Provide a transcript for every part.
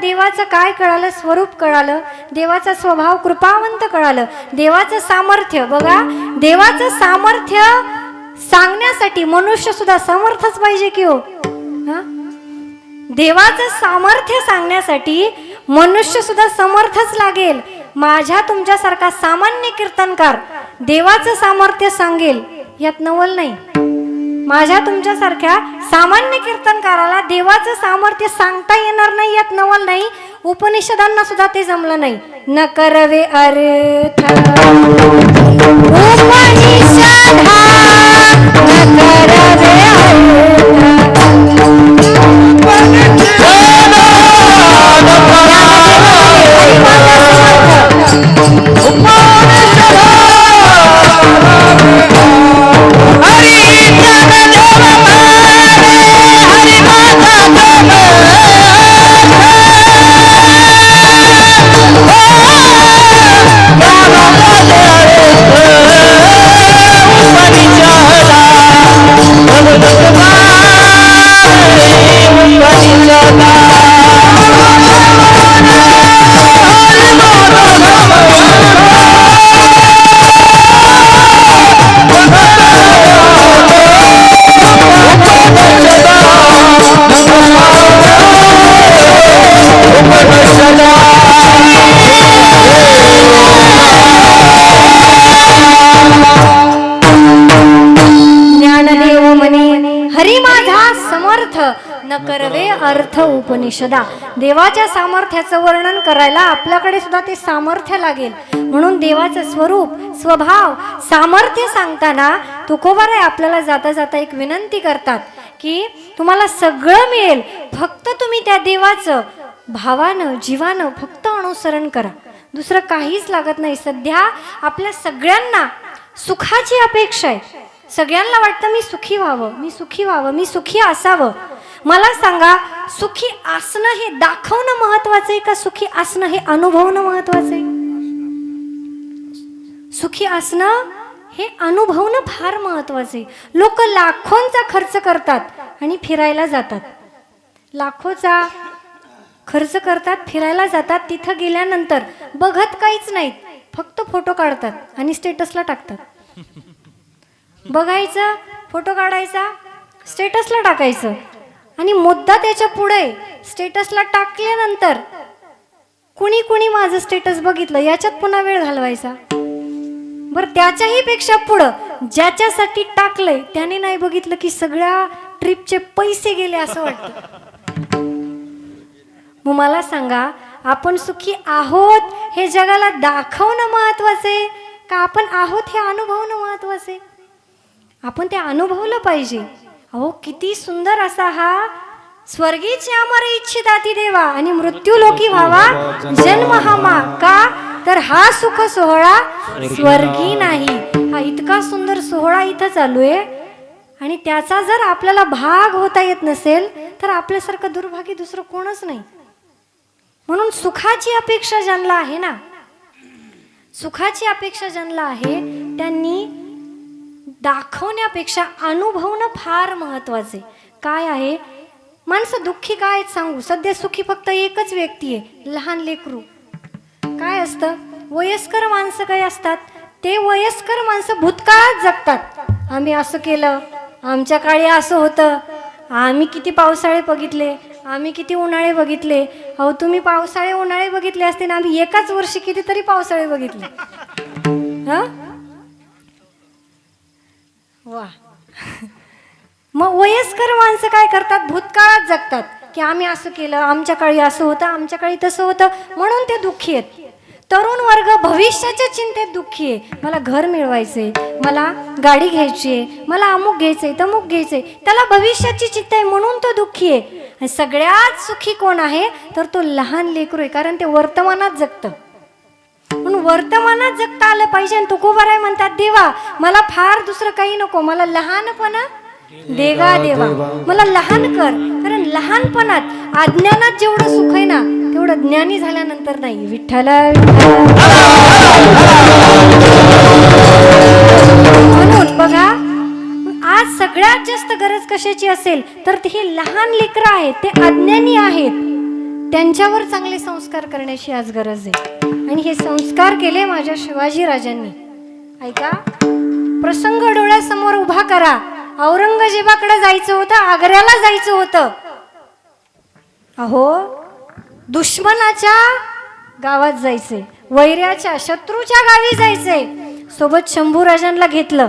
देवाचं काय कळालं? स्वरूप कळालं. देवाचा स्वभाव कृपावंत कळालं. देवाचं सामर्थ्य बघा देवाचं सामर्थ्य सांगण्यासाठी मनुष्य सुद्धा समर्थच पाहिजे की हो. देवाचं सामर्थ्य सांगण्यासाठी मनुष्य सुद्धा समर्थच लागेल. माझ्या तुमच्यासारखा सामान्य कीर्तनकार देवाचं सामर्थ्य सांगेल. यात नवल नाही. माझ्या तुमच्यासारख्या सामान्य कीर्तनकाराला देवाचं सामर्थ्य सांगता येणार नाही यात नवल नाही उपनिषदांना सुद्धा ते जमलं नाही. न करवे अर्थ उपनिषदा न करवे ज्ञानदेव अर्थ उपनिषदा. देवाच्या सामर्थ्याचं वर्णन करायला आपल्याकडे सुद्धा ते सामर्थ्य लागेल. म्हणून देवाचं स्वरूप स्वभाव सामर्थ्य सांगताना तुकोबाराय आपल्याला जाता जाता एक विनंती करतात की तुम्हाला सगळं मिळेल. फक्त तुम्ही त्या देवाचं भावानं जीवानं फक्त अनुसरण करा. दुसरं काहीच लागत नाही. सध्या आपल्या सगळ्यांना सुखाची अपेक्षा आहे. सगळ्यांना वाटतं मी सुखी व्हावं मी सुखी व्हावं मी सुखी असावं. मला सांगा सुखी असणं हे दाखवणं महत्वाचं आहे का? सुखी असणं हे अनुभवणं महत्वाचं आहे? सुखी असणं हे अनुभवणं फार महत्वाचं आहे. लोक लाखोंचा खर्च करतात आणि फिरायला जातात. लाखोचा खर्च करतात फिरायला जातात तिथं गेल्यानंतर बघत काहीच नाहीत. फक्त फोटो काढतात आणि स्टेटसला टाकतात. बघायचं फोटो काढायचा स्टेटसला टाकायचं. आणि मुद्दा त्याच्या पुढे स्टेटसला टाकल्यानंतर कुणी कुणी माझं स्टेटस बघितलं? याच्यात पुन्हा वेळ घालवायचा. बरं त्याच्याही पेक्षा पुढं ज्याच्यासाठी टाकलंय त्याने नाही बघितलं की सगळ्या ट्रिपचे पैसे गेले असं वाटतं. मग मला सांगा आपण सुखी आहोत हे जगाला दाखवणं महत्वाचं आहे का आपण आहोत हे अनुभवणं महत्वाचं आहे? आपण ते अनुभवलं पाहिजे. अहो किती सुंदर असा हा. स्वर्गीचे अमर इच्छिताती देवा आणि मृत्यू लोकी व्हावा. जन्म हा मा का तर हा सुख सोहळा स्वर्गी नाही. हा इतका सुंदर सोहळा इथं चालू आहे. आणि त्याचा जर आपल्याला भाग होता येत नसेल तर आपल्यासारखं दुर्भाग्य दुसरं कोणच नाही. म्हणून सुखाची अपेक्षा ज्यांना आहे ना सुखाची अपेक्षा ज्यांना आहे त्यांनी दाखवण्यापेक्षा अनुभवणं फार महत्त्वाचे काय आहे? माणसं दुःखी काय आहेत सांगू? सध्या सुखी फक्त एकच व्यक्ती आहे लहान लेकरू. काय असतं? वयस्कर माणसं काय असतात? ते वयस्कर माणसं भूतकाळात जगतात. आम्ही असं केलं. आमच्या काळी असं होतं. आम्ही किती पावसाळे बघितले. आम्ही किती उन्हाळे बघितले. अहो तुम्ही पावसाळे उन्हाळे बघितले असते ना आम्ही एकाच वर्षी कितीतरी पावसाळे बघितले. हा? वा. मग वयस्कर माणसं काय करतात? भूतकाळात जगतात. की आम्ही असं केलं आमच्या काळी असं होतं आमच्या काळी तसं होतं म्हणून ते दुःखी आहेत. तरुण वर्ग भविष्याच्या चिंतेत दुःखी आहे. मला घर मिळवायचंय मला गाडी घ्यायची आहे मला अमुक घ्यायचंय तमुक घ्यायचंय. त्याला भविष्याची चिंता आहे म्हणून तो दुःखी आहे. सगळ्यात सुखी कोण आहे? तर तो लहान लेकरू आहे कारण ते वर्तमानात जगतं. म्हणून वर्तमानात जगता आलं पाहिजे आणि तुकोबाराय म्हणतात देवा मला फार दुसरं काही नको मला लहानपणा देगा देवा. मला लहान कर कारण लहानपणात अज्ञानात जेवढं सुख आहे ना तेवढं ज्ञानी झाल्यानंतर नाही. विठ्ठला. म्हणून बघा आज सगळ्यात जास्त गरज कशाची असेल तर ते हे लहान लेकरं आहेत ते अज्ञानी आहेत. त्यांच्यावर चांगले संस्कार करण्याची आज गरज आहे. आणि हे संस्कार केले माझ्या शिवाजी राजांनी. ऐका प्रसंग डोळ्यासमोर उभा करा. औरंगजेबाकडे जायचं होतं आग्र्याला जायचं होतं. अहो दुश्मनाच्या गावात जायचे वैऱ्याच्या शत्रूच्या गावी जायचे. सोबत शंभू राजांना घेतलं.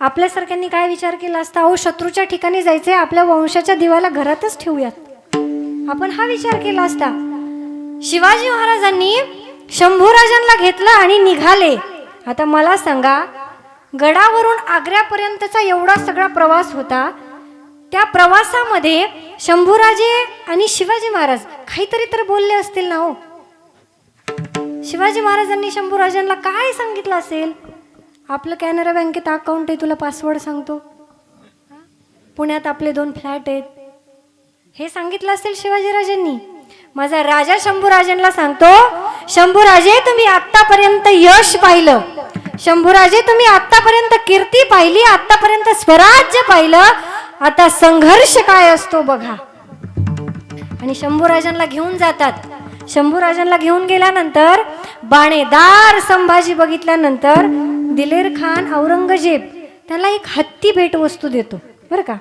आपल्यासारख्यांनी काय विचार केला असता? अहो शत्रूच्या ठिकाणी जायचे आपल्या वंशाच्या दिवाला घरातच ठेवूयात. आपण हा विचार केला असता. शिवाजी महाराजांनी शंभूराजांना घेतलं आणि निघाले. आता मला सांगा गडावरून आग्र्यापर्यंतचा एवढा सगळा प्रवास होता? त्या प्रवासामध्ये शंभूराजे आणि शिवाजी महाराज काहीतरी तर बोलले असतील ना हो? शिवाजी महाराजांनी शंभूराजांना काय सांगितलं असेल? आपलं कॅनरा बँकेत अकाउंट आहे तुला पासवर्ड सांगतो. पुण्यात आपले दोन फ्लॅट आहेत. हे सांगितलं असेल शिवाजीराजांनी. माझा राजा शंभूराजांना सांगतो शंभूराजे तुम्ही आतापर्यंत यश पाहिलं. शंभूराजे तुम्ही आतापर्यंत कीर्ती पाहिली आतापर्यंत स्वराज्य पाहिलं. आता संघर्ष काय असतो बघा. आणि शंभूराजांना घेऊन जातात. शंभूराजांना घेऊन गेल्यानंतर बाणेदार संभाजी बघितल्यानंतर दिलेर खान औरंगजेब त्याला एक हत्ती भेटवस्तू देतो. बरं का?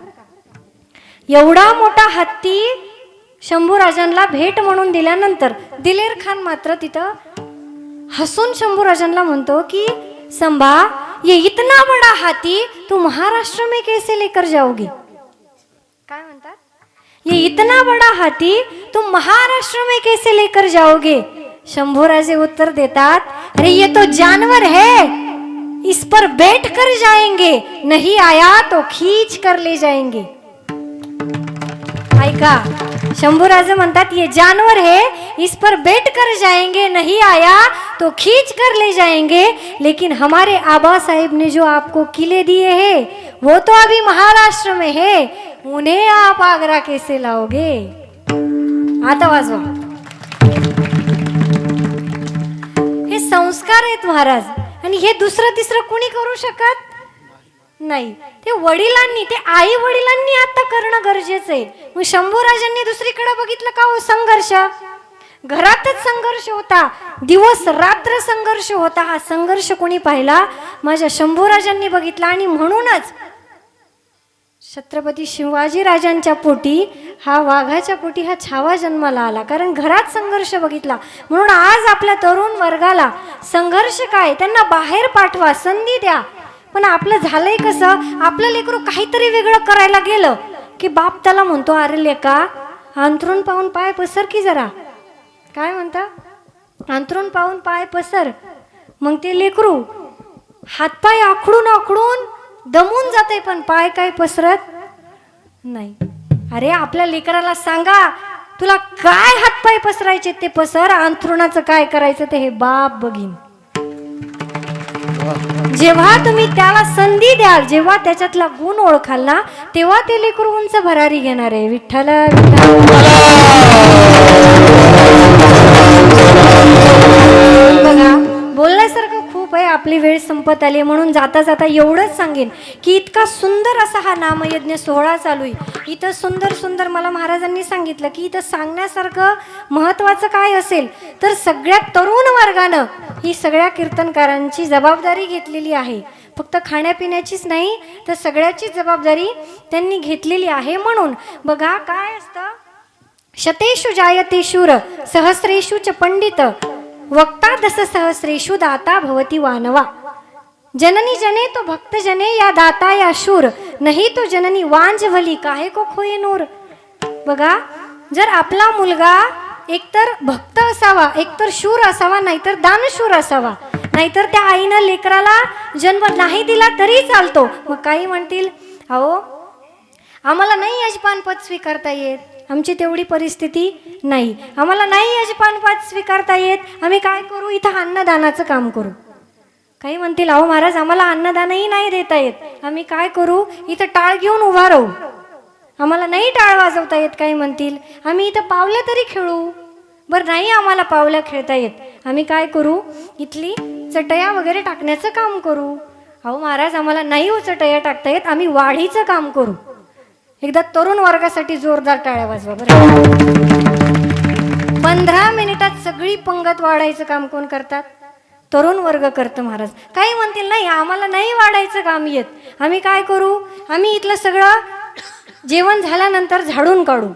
एवढा मोठा हत्ती शंभूराजांना भेट म्हणून दिल्यानंतर दिलेर खान मात्र तिथं हसून शंभूराजांना म्हणतो की संभा ये इतना बड़ा हाथी तू महाराष्ट्र में कैसे लेकर जाओगे? काय म्हणतात? ये इतना बड़ा हाथी तुम महाराष्ट्र में कैसे लेकर जाओगे? शंभूराजे उत्तर देतात अरे ये तो जानवर है इस पर बैठ कर जाएंगे नहीं आया तो खींच कर ले जाएंगे. ऐका शंभूराजे म्हणतात ये जानवर है इस पर बैठ कर जाएंगे नहीं आया तो खींच कर ले जाएंगे। लेकिन हमारे आबा साहेब ने जो आपको किले दिए हैं वो तो अभी महाराष्ट्र में है। उन्हें आप आगरा कैसे लाओगे? आता वाजवा हे संस्कार आहेत महाराज आणि हे दुसरं तिसरं कुणी करू शकत? नाही. ते वडिलांनी ते आई वडिलांनी आता करणं गरजेचं आहे. मग शंभूराजांनी दुसरीकडे बघितलं का हो संघर्ष? घरातच संघर्ष होता. दिवस रात्र संघर्ष होता. हा संघर्ष कोणी पाहिला? माझ्या शंभूराजांनी बघितला आणि म्हणूनच छत्रपती शिवाजी राजांच्या पोटी हा वाघाच्या पोटी हा छावा जन्माला आला. कारण घरात संघर्ष बघितला. म्हणून आज आपल्या तरुण वर्गाला संघर्ष काय? त्यांना बाहेर पाठवा संधी द्या. पण आपलं झालंय कसं? आपलं लेकरू काहीतरी वेगळं करायला गेलं की बाप त्याला म्हणतो अरे लेका अंथरून पाहून पाय पसर की जरा. काय म्हणता? अंथरून पाहून पाय पसर. मग ते लेकरू हातपाय आखडून आखडून दमून जाते पण पाय काय पसरत नाही. अरे आपल्या लेकराला सांगा तुला काय हातपाय पसरायचे ते पसर? अंथरुणाचं काय करायचं ते हे बाप बघीन. जेव्हा तुम्ही त्याला संधी द्याल जेव्हा त्याच्यातला गुण ओळखाल ना तेव्हा ते लेकरू उंच भरारी घेणार आहे. विठ्ठल विठ्ठल. बघा बोलण्यासारखं आपली वेळ संपत आली म्हणून जाता जाता एवढंच सांगेन की इतका सुंदर असा हा नामयज्ञ सोहळा चालू आहे. इथं सुंदर सुंदर मला महाराजांनी सांगितलं की इथं सांगण्यासारखं महत्त्वाचं काय असेल तर सगळ्या तरुण वर्गानं ही सगळ्या कीर्तनकारांची जबाबदारी घेतलेली आहे. फक्त खाण्यापिण्याचीच नाही तर सगळ्याचीच जबाबदारी त्यांनी घेतलेली आहे म्हणून. बघा काय असतं? शतेषु जायते शूर सहस्रेषु च पंडित. वक्ता दस सहस्रेषु दाता भवती वानवा। जननी जने तो भक्त जने या दाता या शूर। नाही तो जननी वांजवली काहे को खोये नूर? बघा जर आपला मुलगा एकतर भक्त असावा एकतर शूर असावा नाहीतर दानशूर असावा नाहीतर त्या आईनं लेकराला जन्म नाही दिला तरी चालतो. मग काही म्हणतील अहो आम्हाला नाही यजमानपद स्वीकारता येत. आमची तेवढी परिस्थिती नाही. आम्हाला नाही यजमान पानपात स्वीकारता येत. आम्ही काय करू? इथं अन्नदानाचं काम करू. काही म्हणतील अहो महाराज आम्हाला अन्नदानही नाही देता येत. आम्ही काय करू? इथं टाळ घेऊन उभा राहू. आम्हाला नाही टाळ वाजवता येत काही म्हणतील. आम्ही इथं पावल्या तरी खेळू. बरं नाही आम्हाला पावल्या खेळता येत. आम्ही काय करू? इथली चटया वगैरे टाकण्याचं काम करू. अहो महाराज आम्हाला नाही हो चटया टाकता येत. आम्ही वाढीचं काम करू. एकदा तरुण वर्गासाठी जोरदार टाळ्या वाजवा बरं. पंधरा मिनिटात सगळी पंगत वाढायचं काम कोण करतात? तरुण वर्ग करतं महाराज. काही म्हणतील नाही आम्हाला नाही वाढायचं काम येत. आम्ही काय करू? आम्ही इथलं सगळं जेवण झाल्यानंतर झाडून काढू.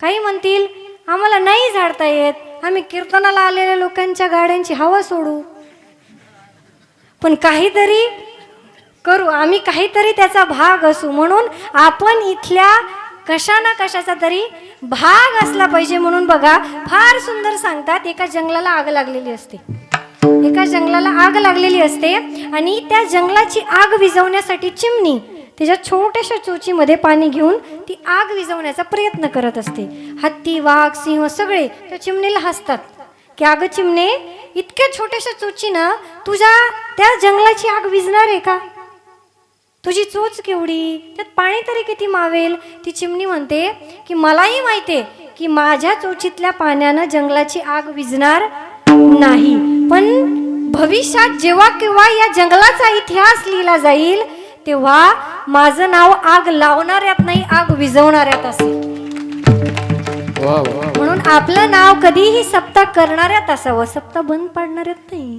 काही म्हणतील आम्हाला नाही झाडता येत. आम्ही कीर्तनाला आलेल्या लोकांच्या गाड्यांची हवा सोडू. पण काहीतरी करू. आम्ही काहीतरी त्याचा भाग असू. म्हणून आपण इथल्या कशा ना कशाचा तरी भाग असला पाहिजे म्हणून बघा. फार सुंदर सांगतात एका जंगलाला आग लागलेली असते. एका जंगलाला आग लागलेली असते आणि त्या जंगलाची आग विझवण्यासाठी चिमणी त्याच्या छोट्याशा चोचीमध्ये पाणी घेऊन ती आग विझवण्याचा प्रयत्न करत असते. हत्ती वाघ सिंह सगळे त्या चिमणीला हसतात. की अगं चिमणे इतक्या छोट्याशा चोचीनं तुझ्या त्या जंगलाची आग विझणार आहे का? तुझी चोच केवढी? त्यात पाणी तरी किती मावेल? ती चिमणी म्हणते की मलाही माहिती आहे की माझ्या चोचीतल्या पाण्यानं जंगलाची आग विझणार नाही. पण भविष्यात जेव्हा केव्हा या जंगलाचा इतिहास लिहिला जाईल तेव्हा माझं नाव आग लावणाऱ्यात नाही आग विझवणाऱ्यात असेल. म्हणून आपलं नाव कधीही सप्ताह करणाऱ्यात असावं. सप्ताह बंद पाडणाऱ्यात नाही.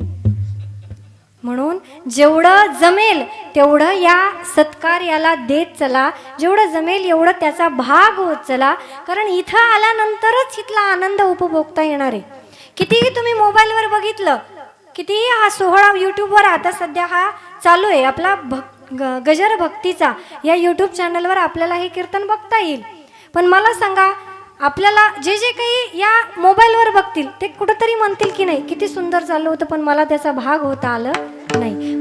म्हणून जेवढं जमेल तेवढं या सत्कार याला देत चला. जेवढं जमेल एवढं त्याचा भाग होत चला. कारण इथं आल्यानंतरच इथला आनंद उपभोगता येणार आहे. कितीही तुम्ही मोबाईलवर बघितलं कितीही हा सोहळा यूट्यूबवर आता सध्या हा चालू आहे. आपला भक् ग- गजर भक्तीचा या यूट्यूब चॅनलवर आपल्याला हे कीर्तन बघता येईल. पण मला सांगा आपल्याला जे जे काही या मोबाईलवर बघतील ते कुठंतरी म्हणतील की नाही? किती सुंदर चाललं होतं पण मला त्याचा भाग होता आलं.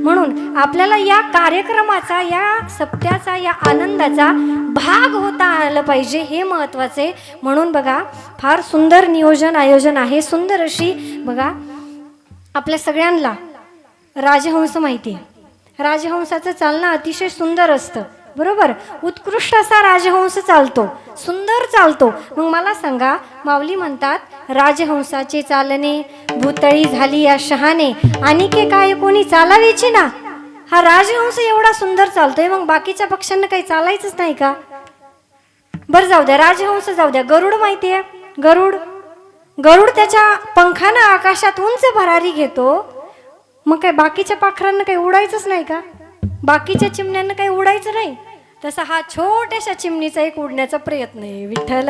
म्हणून आपल्याला या कार्यक्रमाचा या सप्त्याचा या आनंदाचा भाग होता आलं पाहिजे हे महत्त्वाचं आहे. म्हणून बघा फार सुंदर नियोजन आयोजन आहे. सुंदर अशी बघा आपल्या सगळ्यांना राजहंस माहिती आहे. राजहंसाचं चालणं अतिशय सुंदर असतं. बरोबर? उत्कृष्ट असा राजहंस चालतो. सुंदर चालतो. मग मला सांगा माऊली म्हणतात राजहंसाचे चालणे भूतळी झाली या शहाणे. आणि के काय कोणी चालावीची ना? हा राजहंस एवढा सुंदर चालतोय मग बाकीच्या पक्ष्यांना काही चालायचंच नाही का? बरं जाऊ द्या राजहंस जाऊ द्या. गरुड माहिती आहे? गरुड? गरुड त्याच्या पंखानं आकाशात उंच भरारी घेतो. मग काय बाकीच्या पाखरांना काही उडायचंच नाही का? बाकीच्या चिमण्यांना काही उडायचं नाही? तसा हा छोट्याशा चिमणीचा एक उडण्याचा प्रयत्न आहे. विठ्ठल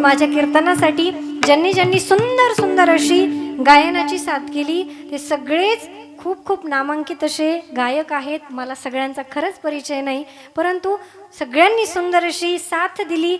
माझ्या कीर्तनासाठी ज्यांनी ज्यांनी सुंदर सुंदर अशी गायनाची साथ केली ते सगळेच खूप खूप नामांकित असे गायक आहेत. मला सगळ्यांचा खरंच परिचय नाही परंतु सगळ्यांनी सुंदर अशी साथ दिली.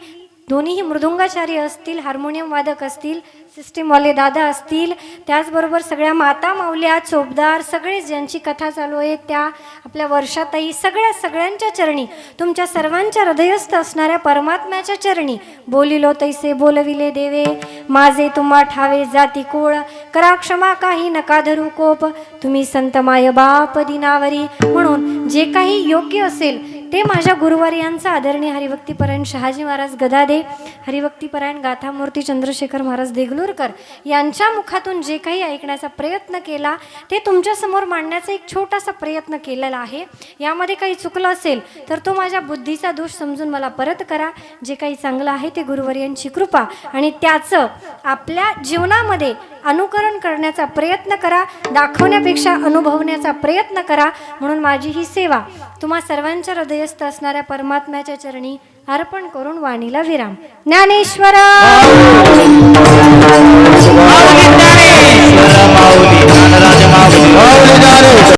दोन्हीही मृदुंगाचार्य असतील हार्मोनियम वादक असतील सिस्टीमवाले दादा असतील त्याचबरोबर सगळ्या माता माऊल्या चोपदार सगळे ज्यांची कथा चालू आहे त्या आपल्या वर्षातही सगळ्या सगळ्यांच्या चरणी तुमच्या सर्वांच्या हृदयस्थ असणाऱ्या परमात्म्याच्या चरणी बोलिलो तैसे बोलविले देवे माझे तुम्हा ठावे जाती कोळ करा क्षमा काही नका धरू कोप तुम्ही संत माय बाप दिनावरी म्हणून जे काही योग्य असेल ते माझ्या गुरुवार्यांचा आदरणीय हरिभक्तीपरायण शहाजी महाराज गदादे हरिभक्तीपरायण गाथामूर्ती चंद्रशेखर महाराज देगलूरकर यांच्या मुखातून जे काही ऐकण्याचा प्रयत्न केला ते तुमच्यासमोर मांडण्याचा एक छोटासा प्रयत्न केलेला आहे. यामध्ये काही चुकलं असेल तर तो माझ्या बुद्धीचा दोष समजून मला परत करा. जे काही चांगलं आहे ते गुरुवर्यांची कृपा आणि त्याचं आपल्या जीवनामध्ये अनुकरण करण्याचा प्रयत्न करा दाखवण्यापेक्षा अनुभवण्याचा प्रयत्न करा. म्हणून माझी ही सेवा तुम्हा सर्वांच्या हृदय ध्येयस्थ असणाऱ्या परमात्म्याच्या चरणी अर्पण करून वाणीला विराम. ज्ञानेश्वरा!